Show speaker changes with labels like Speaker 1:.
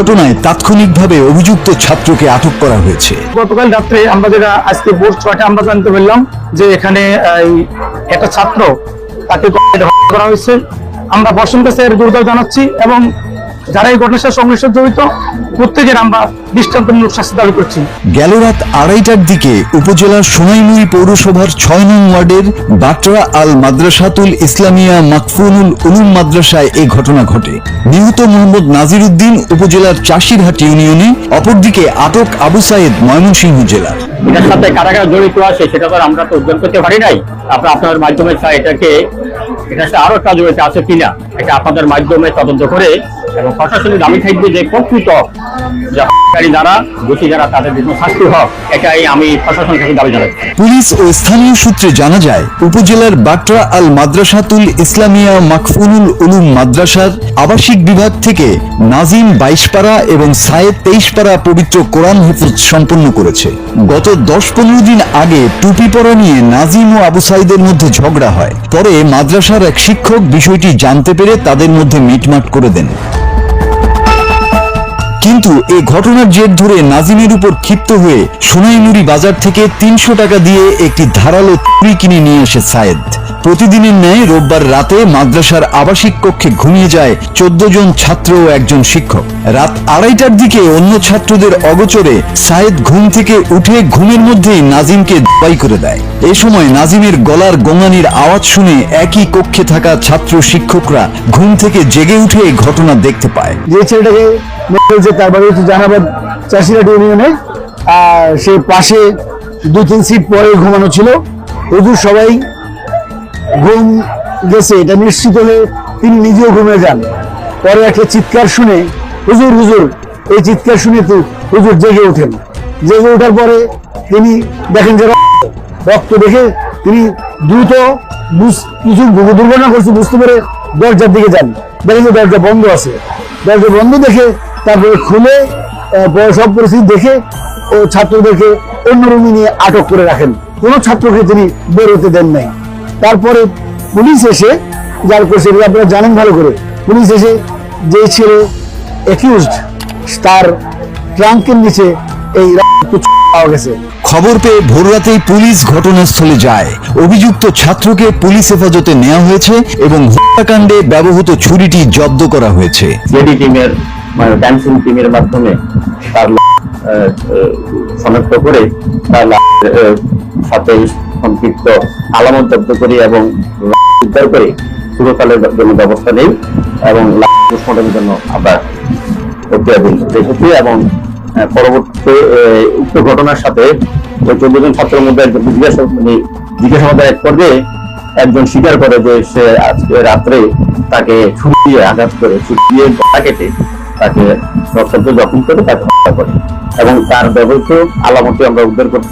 Speaker 1: ঘটনায় তাৎক্ষণিকভাবে অভিযুক্ত ছাত্রকে আটক করা হয়েছে।
Speaker 2: গতকাল রাত্রে আমরা যেটা আজকে ভোর ছয়টা আমরা জানতে পারলাম যে এখানে একটা ছাত্র তাকে করা হয়েছে। আমরা বসন্ত স্যার এর জানাচ্ছি এবং যারা এই ঘটনার সাথে সংশ্লিষ্ট জড়িত, প্রত্যেকের আমরা দৃষ্টান্তমূলক শাস্তি দাবি করছি।
Speaker 1: গেল রাত আড়াইটার দিকে উপজেলার সোনাইমুড়ি পৌরসভার ছয় নং ওয়ার্ডের বাটরা আল মাদ্রাসাতুল ইসলামিয়া মাকফুনুল উলুম মাদ্রাসায় এ ঘটনা ঘটে। নিহত মোহাম্মদ নাজির উদ্দিন উপজেলার চাষিরহাট ইউনিয়নে, অপরদিকে আটক আবু সাইদ ময়মনসিংহ জেলার
Speaker 3: এটার সাথে কারা কারা জড়িত আছে সেটা তো আমরা তো উদ্যোগ করতে পারি নাই। আপনার আপনাদের মাধ্যমে চাই এটাকে, এটার সাথে আরও একটা জড়িত আছে কিনা, এটা আপনাদের মাধ্যমে তদন্ত করে এবং প্রশাসনিক দাবি থাকবে যে প্রকৃত
Speaker 1: পুলিশ ও স্থানীয় সূত্রে জানা যায়, উপজেলার বাটরা আল মাদ্রাসাতুল ইসলামিয়া মাকফুনুল উলুম মাদ্রাসার আবাসিক বিভাগ থেকে নাজিম বাইশপাড়া এবং সায়েদ তেইশপাড়া পবিত্র কোরআন হেফজ সম্পন্ন করেছে। গত দশ পনেরো দিন আগে টুপি পরা নিয়ে নাজিম ও আবু সাইদের মধ্যে ঝগড়া হয়। পরে মাদ্রাসার এক শিক্ষক বিষয়টি জানতে পেরে তাদের মধ্যে মিটমাট করে দেন। কিন্তু এই ঘটনার জের ধরে নাজিমের উপর ক্ষিপ্ত হয়ে সোনাইমুড়ি বাজার থেকে তিনশো টাকা দিয়ে একটি ধারালো তুড়ি কিনে নিয়ে আসে সায়েদ। প্রতিদিনের ন্যায় রোববার রাতে মাদ্রাসার আবাসিক কক্ষে ঘুমিয়ে যায় চোদ্দ জন ছাত্র ও একজন শিক্ষক। রাত আড়াইটার দিকে অন্য ছাত্রদের অগোচরে সায়েদ ঘুম থেকে উঠে ঘুমের মধ্যেই নাজিমকে দাবাই করে দেয়। এ সময় নাজিমের গলার গোঙানির আওয়াজ শুনে একই কক্ষে থাকা ছাত্র শিক্ষকরা ঘুম থেকে জেগে উঠে ঘটনা দেখতে পায়।
Speaker 4: যে ছেলেটাকে মেরেছে তার বাড়ি হচ্ছে জাহানাবাদ চাষিরাট ইউনিয়নে। আর সে পাশে দু তিন সিট পরে ঘুমানো ছিল। হুজুর সবাই ঘুম গেছে, এটা নিশ্চিত হয়ে তিনি নিজেও ঘুমে যান। পরে একটা চিৎকার শুনে হুজুর হুজুর, এই চিৎকার শুনে তো হুজুর জেগে ওঠেন। জেগে ওঠার পরে তিনি দেখেন যে রক্ত দেখে তিনি দ্রুত কিছু দুর্ঘটনা করছে বুঝতে পেরে দরজার দিকে যান। দেখেন যে দরজা বন্ধ আছে। দরজা বন্ধ দেখে তারপরে খুলে সব পরিস্থিতি দেখে ও ছাত্রদেরকে অন্য রুমে নিয়ে আটক করে রাখেন। কোনো ছাত্রকে তিনি বেরোতে দেন নাই। তারপরে পুলিশ এসে যার করছে আপনারা জানেন ভালো করে পুলিশ এসে যে ছেলে অ্যাকিউজড তার ট্রাঙ্কের নিচে এই পাওয়া গেছে।
Speaker 1: খবর পেয়ে ভোররাতেই পুলিশ ঘটনাস্থলে যায়। অভিযুক্ত ছাত্রকে পুলিশ হেফাজতে নেওয়া হয়েছে এবং হত্যাকাণ্ডে ব্যবহৃত ছুরিটি জব্দ করা হয়েছে।
Speaker 3: টিমের মানে ড্যান্সিং টিমের মাধ্যমে তার শনাক্ত করে তার সাথে সম্পৃক্ত আলামত জব্দ করি এবং উদ্ধার করে সুরকালের জন্য ব্যবস্থা নেই এবং পোস্টমর্টমের জন্য আমরা প্রক্রিয়া রেখেছি এবং আহ, পরবর্তীতে উক্ত ঘটনার সাথে ওই চোদ্দ জন ছাত্রের মধ্যে একজন জিজ্ঞাসা মানে জিজ্ঞাসাবাদের এক পর্যায়ে একজন স্বীকার করে যে সে আজকে রাত্রে তাকে ছুরি দিয়ে আঘাত করে ছুরি দিয়ে কেটে তাকে রক্তাক্ত জখম করে তাকে হত্যা করে। এবং তার ব্যবহৃত আলামতি আমরা উদ্ধার করতে